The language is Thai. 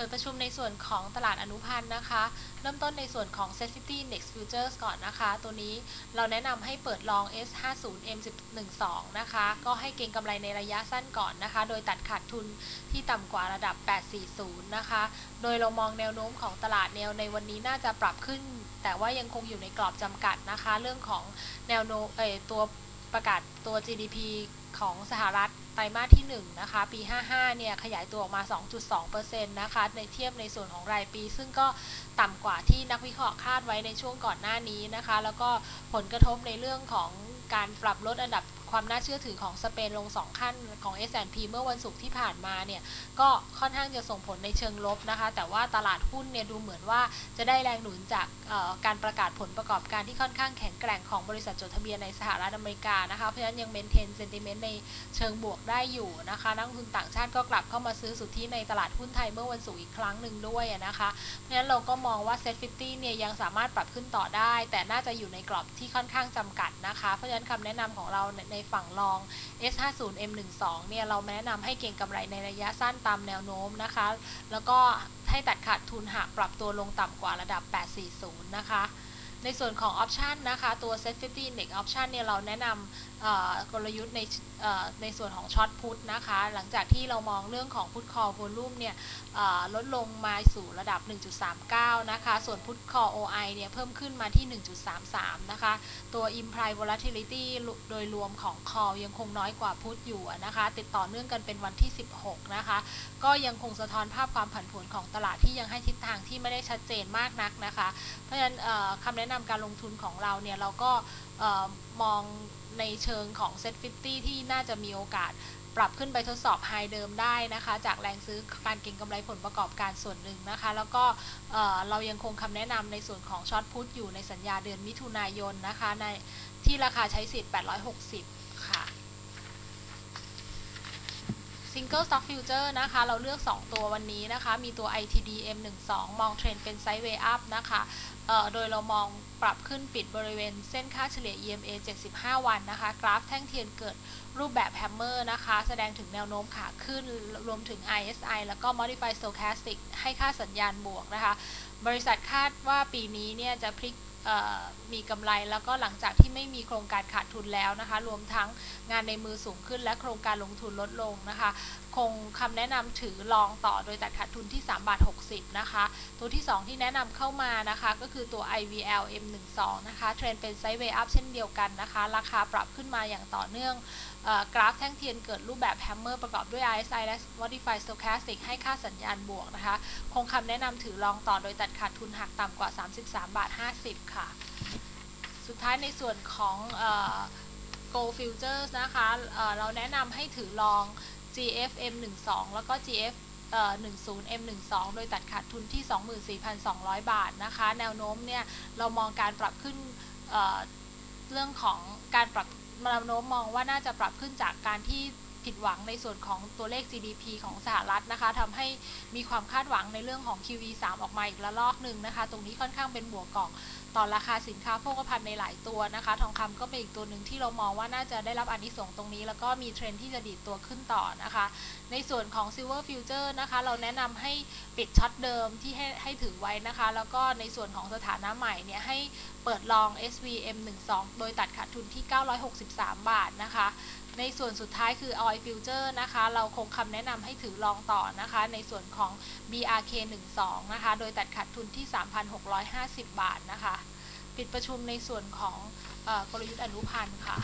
ปิดประชุมในส่วนของตลาดอนุพันธ์นะคะ เริ่มต้นในส่วนของ Set 50 Index Futures ก่อนนะคะ ตัวนี้เราแนะนำให้เปิดลอง S50 M12 นะคะ ก็ให้เก็งกำไรในระยะสั้นก่อนนะคะ โดยตัดขาดทุนที่ต่ำกว่าระดับ 840 นะคะ โดยเรามองแนวโน้มของตลาดแนวในวันนี้น่าจะปรับขึ้น แต่ว่ายังคงอยู่ในกรอบจำกัดนะคะ เรื่องของแนวโน้มตัวประกาศตัว GDP ของสหรัฐ ไตรมาสที่1นะคะปี 55 เนี่ยขยายตัวออกมา 2.2%นะคะในเทียบในส่วนของรายปี ซึ่งก็ต่ำกว่าที่นักวิเคราะห์คาดไว้ในช่วงก่อนหน้านี้นะคะ แล้วก็ผลกระทบในเรื่องของการปรับลดอันดับ ความน่าเชื่อถือของสเปนลง 2 ขั้นของ S&P เมื่อวันศุกร์ที่ผ่านมาเนี่ยก็ค่อนข้างจะส่งผลในเชิงลบนะคะ แต่ว่าตลาดหุ้นเนี่ยดูเหมือนว่าจะได้แรงหนุนจากการประกาศผลประกอบการที่ค่อนข้างแข็งแกร่งของบริษัทจดทะเบียนในสหรัฐอเมริกานะคะ เพราะฉะนั้นยังเมนเทนเซนติเมนต์ในเชิงบวกได้อยู่นะคะ นักลงทุนต่างชาติก็กลับเข้ามาซื้อสุทธิในตลาดหุ้นไทยเมื่อวันศุกร์อีกครั้งหนึ่งด้วยนะคะ เพราะฉะนั้นเราก็มองว่า Set 50เนี่ยยังสามารถปรับขึ้นต่อได้ แต่น่าจะอยู่ในกรอบที่ค่อนข้างจำกัดนะคะ เพราะฉะนั้นคำแนะนำของเราในฝั่งลอง S50 M12 เนี่ยเราแนะนำให้เก็งกำไรในระยะสั้นตามแนวโน้มนะคะ แล้วก็ให้ตัดขาดทุนหากปรับตัวลงต่ำกว่าระดับ 840 นะคะในส่วนของออปชันนะคะ ตัว Set 50 Index Option เนี่ยเราแนะนำ กลยุทธ์ในในส่วนของช็อตพุทนะคะ หลังจากที่เรามองเรื่องของพุทคอโวลูมเนี่ยลดลงมาสู่ระดับ 1.39 นะคะ ส่วนพุทคอ OI เนี่ยเพิ่มขึ้นมาที่ 1.33 นะคะ ตัว Implied Volatility โดยรวมของ call ยังคงน้อยกว่าพุทอยู่นะคะ ติดต่อเนื่องกันเป็นวันที่ 16 นะคะ ก็ยังคงสะท้อนภาพความผันผวนของตลาดที่ยังให้ทิศทางที่ไม่ได้ชัดเจนมากนักนะคะ เพราะฉะนั้นคำแนะนำการลงทุนของเราเนี่ยเราก็ มองในเชิงของ Set 50ที่น่าจะมีโอกาสปรับขึ้นไปทดสอบไฮเดิมได้นะคะ จากแรงซื้อการเก็งกำไรผลประกอบการส่วนหนึ่งนะคะ แล้วก็เรายังคงคำแนะนำในส่วนของช็อตพุทอยู่ในสัญญาเดือนมิถุนายนนะคะในที่ราคาใช้สิทธิ์ 860 ค่ะ Single Stock Future นะคะ เราเลือก 2 ตัววันนี้นะคะ มีตัว ITD M12 มองเทรนเป็นไซด์เวย์อัพนะคะโดยเรามองปรับขึ้นปิดบริเวณเส้นค่าเฉลี่ย EMA 75 วันนะคะ กราฟแท่งเทียนเกิดรูปแบบแฮมเมอร์นะคะ แสดงถึงแนวโน้มขาขึ้นรวมถึง ISI แล้วก็ Modified Stochastic ให้ค่าสัญญาณบวกนะคะ บริษัทคาดว่าปีนี้เนี่ยจะพลิก มีกำไรแล้วก็หลังจากที่ไม่มีโครงการขาดทุนแล้วนะคะ รวมทั้งงานในมือสูงขึ้นและโครงการลงทุนลดลงนะคะคงคำแนะนำถือลองต่อโดยตัดขาดทุนที่ 3 บาท 60 นะคะ ตัวที่ 2 ที่แนะนำเข้ามานะคะ ก็คือตัว IVL M12 นะคะ เทรนเป็นไซด์เวย์อัพเช่นเดียวกันนะคะ ราคาปรับขึ้นมาอย่างต่อเนื่องกราฟแท่งเทียนเกิดรูปแบบแฮมเมอร์ประกอบด้วย RSI และ Modified Stochastic ให้ค่าสัญญาณบวกนะคะ คงคำแนะนำถือลองต่อโดยตัดขาดทุนหักต่ำกว่า 33 บาท 50 ค่ะ สุดท้ายในส่วนของ Go Futures นะคะเเราแนะนำให้ถือลอง GFM 12แล้วก็ GF 10 M12 โดยตัดขาดทุนที่ 24,200 บาทนะคะ แนวโน้มเนี่ยเรามองการปรับขึ้นเเรื่องของการปรับแนวโน้มมองว่าน่าจะปรับขึ้นจากการที่ ผิดหวังในส่วนของตัวเลข GDP ของสหรัฐนะคะทำให้มีความคาดหวังในเรื่องของ QE3 ออกมาอีกระลอกหนึ่งนะคะ ตรงนี้ค่อนข้างเป็นบวกกล่องต่อราคาสินค้าโภคภัณฑ์ในหลายตัวนะคะ ทองคำก็เป็นอีกตัวหนึ่งที่เรามองว่าน่าจะได้รับอนิสงส์ตรงนี้ แล้วก็มีเทรนที่จะดีดตัวขึ้นต่อนะคะ ในส่วนของ Silver Future นะคะ เราแนะนำให้ปิดช็อตเดิมที่ให้ให้ถือไว้นะคะ แล้วก็ในส่วนของสถานะใหม่เนี่ยให้เปิดลอง SVM 12 โดยตัดขาดทุนที่ 963 บาทนะคะ ในส่วนสุดท้ายคือ Oil Future นะคะ เราคงคำแนะนำให้ถือลองต่อนะคะ ในส่วนของ BRK 12นะคะ โดยตัดขาดทุนที่ 3,650 บาทนะคะ ปิดประชุมในส่วนของกลยุทธ์อนุพันธ์ค่ะ